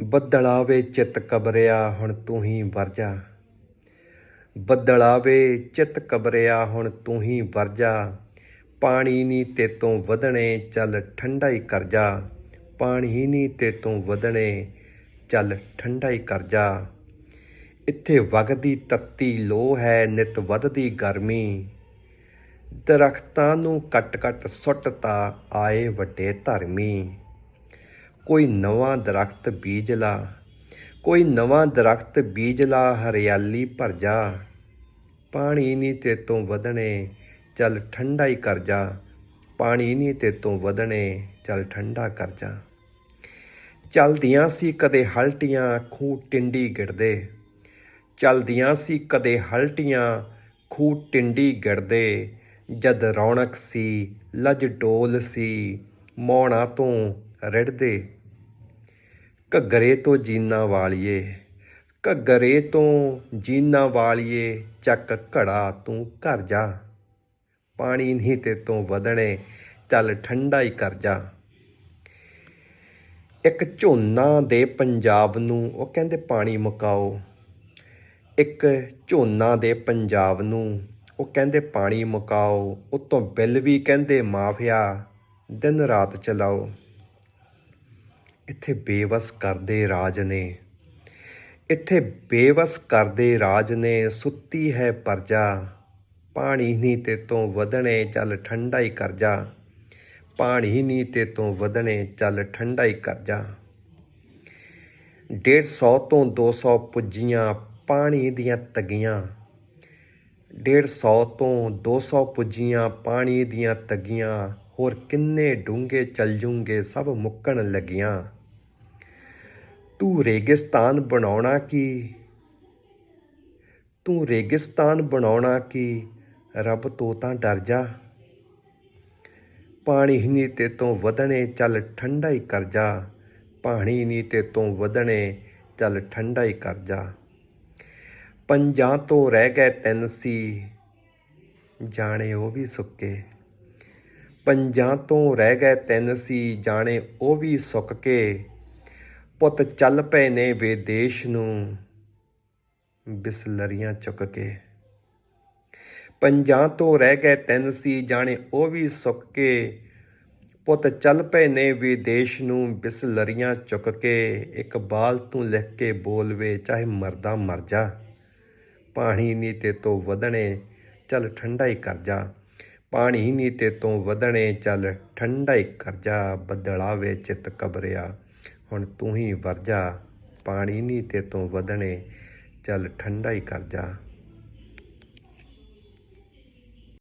ਬੱਦਲਾਵੇ ਚਿੱਤ ਕਬਰਿਆ, ਹੁਣ ਤੂੰ ਹੀ ਵਰਜਾ ਬੱਦਲਾਵੇ ਚਿੱਤ ਕਬਰਿਆ, ਹੁਣ ਤੂੰ ਹੀ ਵਰਜਾ ਪਾਣੀ ਨੀ ਤੇਤੋਂ ਵਧਣੇ, ਚੱਲ ਠੰਡਾ ਹੀ ਕਰਜਾ ਪਾਣੀ ਨੀ ਤੇਤੋਂ ਵਧਣੇ, ਚੱਲ ਠੰਡਾ ਹੀ ਕਰਜਾ ਇੱਥੇ ਵਗਦੀ ਤੱਤੀ ਲੋ ਹੈ, ਨਿਤ ਵਧਦੀ ਗਰਮੀ। ਦਰਖਤਾਂ ਨੂੰ ਕੱਟ ਕੱਟ ਸੁੱਟਤਾ, ਆਏ ਵੱਡੇ ਧਰਮੀ। ਕੋਈ ਨਵਾਂ ਦਰਖਤ ਬੀਜ ਲਾ, ਕੋਈ ਨਵਾਂ ਦਰਖਤ ਬੀਜ ਲਾ, ਹਰਿਆਲੀ ਭਰ ਜਾ। ਪਾਣੀ ਨੀ ਤੇ ਤੋਂ ਵਧਣੇ, ਚੱਲ ਠੰਡਾ ਹੀ ਕਰ ਜਾ। ਪਾਣੀ ਨੀ ਤੇ ਤੋਂ ਵਧਣੇ, ਚੱਲ ਠੰਡਾ ਕਰ ਜਾ। ਚਲਦੀਆਂ ਸੀ ਕਦੇ ਹਲਟੀਆਂ, ਖੂਹ ਟਿੰਡੀ ਗਿੜਦੇ। ਚਲਦੀਆਂ ਸੀ ਕਦੇ ਹਲਟੀਆਂ, ਖੂਹ ਟਿੰਡੀ ਗਿੜਦੇ। ਜਦ ਰੌਣਕ ਸੀ, ਲਜ ਡੋਲ ਸੀ, ਮੌਣਾ ਤੋਂ ਰਿੜਦੇ। ਘੱਗਰੇ ਤੋਂ ਜੀਨਾ ਵਾਲੀਏ, ਘੱਗਰੇ ਤੋਂ ਜੀਨਾ ਵਾਲੀਏ ਚੱਕ ਘੜਾ ਤੂੰ ਘਰ ਜਾ। ਪਾਣੀ ਨਹੀਂ ਤੇ ਤੋਂ ਵਧਣੇ, ਚੱਲ ਠੰਡਾ ਹੀ ਕਰ ਜਾ। ਇੱਕ ਝੋਨਾ ਦੇ ਪੰਜਾਬ ਨੂੰ, ਉਹ ਕਹਿੰਦੇ ਪਾਣੀ ਮੁਕਾਓ। ਇੱਕ ਝੋਨਾ ਦੇ ਪੰਜਾਬ ਨੂੰ, ਉਹ ਕਹਿੰਦੇ ਪਾਣੀ ਮੁਕਾਓ। ਉਤੋਂ ਬਿੱਲ ਵੀ ਕਹਿੰਦੇ ਮਾਫੀਆ ਦਿਨ ਰਾਤ ਚਲਾਓ। ਇੱਥੇ ਬੇਵਸ ਕਰਦੇ ਰਾਜ ਨੇ। ਇੱਥੇ ਬੇਵਸ ਕਰਦੇ ਰਾਜ ਨੇ, ਸੁੱਤੀ ਹੈ ਪਰਜਾ। ਪਾਣੀ ਨਹੀਂ ਤੇ ਤੋਂ ਵਧਣੇ ਚੱਲ ਠੰਡਾ ਹੀ ਕਰਜਾ। ਪਾਣੀ ਨਹੀਂ ਤੇ ਤੋਂ ਵਧਣੇ ਚੱਲ ਠੰਡਾ ਹੀ ਕਰਜਾ 150 ਤੋਂ 200 ਪੁੱਜੀਆਂ ਪਾਣੀ ਦੀਆਂ ਤਗੀਆਂ। 150 ਤੋਂ 200 ਪੁੱਜੀਆਂ ਪਾਣੀ ਦੀਆਂ ਤਗੀਆਂ। ਹੋਰ ਕਿੰਨੇ ਡੂੰਘੇ ਚੱਲ ਜੂਗੇ ਸਭ ਮੁੱਕਣ ਲੱਗੀਆਂ। ਤੂੰ ਰੇਗਿਸਤਾਨ ਬਣਾਉਣਾ ਕੀ? ਤੂੰ ਰੇਗਿਸਤਾਨ ਬਣਾਉਣਾ ਕੀ? ਰੱਬ ਤੋਂ ਤਾਂ ਡਰ ਜਾ। ਪਾਣੀ ਹੀ ਨਹੀਂ ਤੇ ਤੋਂ ਵਧਣੇ ਚੱਲ ਠੰਡਾ ਹੀ ਕਰ ਜਾ। ਪਾਣੀ ਨਹੀਂ ਤੇ ਤੋਂ ਵਧਣੇ ਚੱਲ ਠੰਡਾ ਹੀ ਕਰ ਜਾ। ਪੰਜਾਂ ਤੋਂ ਰਹਿ ਗਏ ਤਿੰਨ ਸੀ, ਜਾਣੇ ਉਹ ਵੀ ਸੁੱਕੇ। ਪੰਜਾਂ ਤੋਂ ਰਹਿ ਗਏ ਤਿੰਨ ਸੀ, ਜਾਣੇ ਉਹ ਵੀ ਸੁੱਕ ਕੇ। ਪੁੱਤ ਚੱਲ ਪਏ ਨੇ ਵਿਦੇਸ਼ ਨੂੰ। ਬਿਸਲਰੀਆਂ ਚੁੱਕ ਕੇ। ਪੰਜਾਂ ਤੋਂ ਰਹਿ ਗਏ ਤਿੰਨ ਸੀ, ਜਾਣੇ ਉਹ ਵੀ ਸੁੱਕ ਕੇ। ਪੁੱਤ ਚੱਲ ਪਏ ਨੇ ਵਿਦੇਸ਼ ਨੂੰ, ਬਿਸਲਰੀਆਂ ਚੁੱਕ ਕੇ। ਇੱਕ ਬਾਲ ਤੂੰ ਲਿਖ ਕੇ ਬੋਲਵੇ ਚਾਹੇ ਮਰਦਾ ਮਰ ਜਾ। ਪਾਣੀ ਨੀ ਤੇ ਤੋਂ ਵਧਣੇ, ਚੱਲ ਠੰਡਾ ਹੀ ਕਰ ਜਾ। ਪਾਣੀ ਨੀ ਤੇ ਤੋਂ ਵਧਣੇ, ਚੱਲ ਠੰਡਾ ਹੀ ਕਰ ਜਾ। ਬਦਲਾਵੇ ਚਿੱਤ ਕਬਰਿਆ। ਹੁਣ ਤੂੰ ਹੀ ਵਰਜਾ ਪਾਣੀ ਨਹੀਂ ਤੇ ਤੂੰ ਵਧਣੇ ਚੱਲ ਠੰਡਾ ਹੀ ਕਰ ਜਾ।